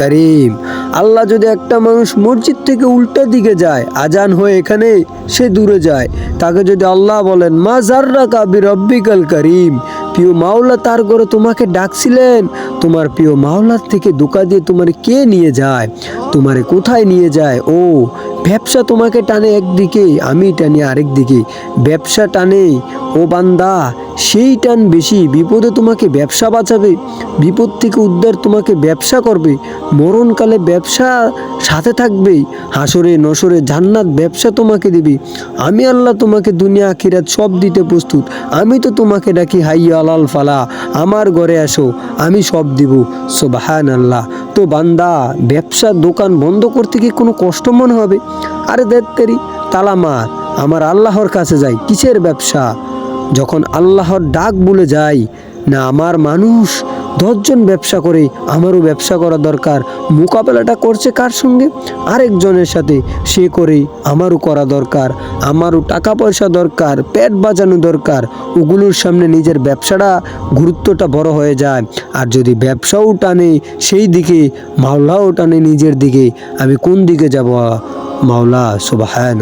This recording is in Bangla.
করিম। আল্লাহ যদি একটা মানুষ মসজিদ থেকে উল্টা দিকে যায়, আজান হয়ে এখানে সে দূরে যায়, তাকে যদি আল্লাহ বলেন মাজাররাকা বিরব্বিকাল করিম, প্রিয় মাওলা তার ঘরে তোমাকে ডাকছিলেন, তোমার প্রিয় মাওলার থেকে দোকা দিয়ে তোমার কে নিয়ে যায়, তোমারে কোথায় নিয়ে যায়? ও, ব্যবসা তোমাকে টানে একদিকে, আমি টানি আরেক দিকে, ব্যবসা টানে, ও বান্দা সেই টান বেশি বিপদে তোমাকে ব্যবসা বাঁচাবে, বিপদ থেকে উদ্ধার তোমাকে ব্যবসা করবে, মরণকালে ব্যবসা সাথে থাকবে, হাসরে নসরে জান্নাত ব্যবসা তোমাকে দিবে। আমি আল্লাহ তোমাকে দুনিয়া আখিরাত সব দিতে প্রস্তুত, আমি তো তোমাকে ডাকি হাইয়া আলাল ফালা, আমার ঘরে আসো আমি সব দিব। সোবাহান আল্লাহ তো বান্দা, ব্যবসা দোকান বন্ধ করতে কি কোনো কষ্ট মনে হবে? আরে দেরি তালা মার, আমার আল্লাহর কাছে যাই, কিসের ব্যবসা? যখন আল্লাহর ডাক বলে যাই না আমার মানুষ দশজন ব্যবসা করে, আমারও ব্যবসা করা দরকার। মোকাবেলাটা করছে কার সঙ্গে? আরেকজনের সাথে সে করে আমারও করা দরকার, আমারও টাকা পয়সা দরকার, পেট বাঁচানো দরকার। ওগুলোর সামনে নিজের ব্যবসাটা গুরুত্বটা বড় হয়ে যায়। আর যদি ব্যবসাও টানে সেই দিকে, মাওলাও টানে নিজের দিকে, আমি কোন দিকে যাব? মাওলা সুবাহান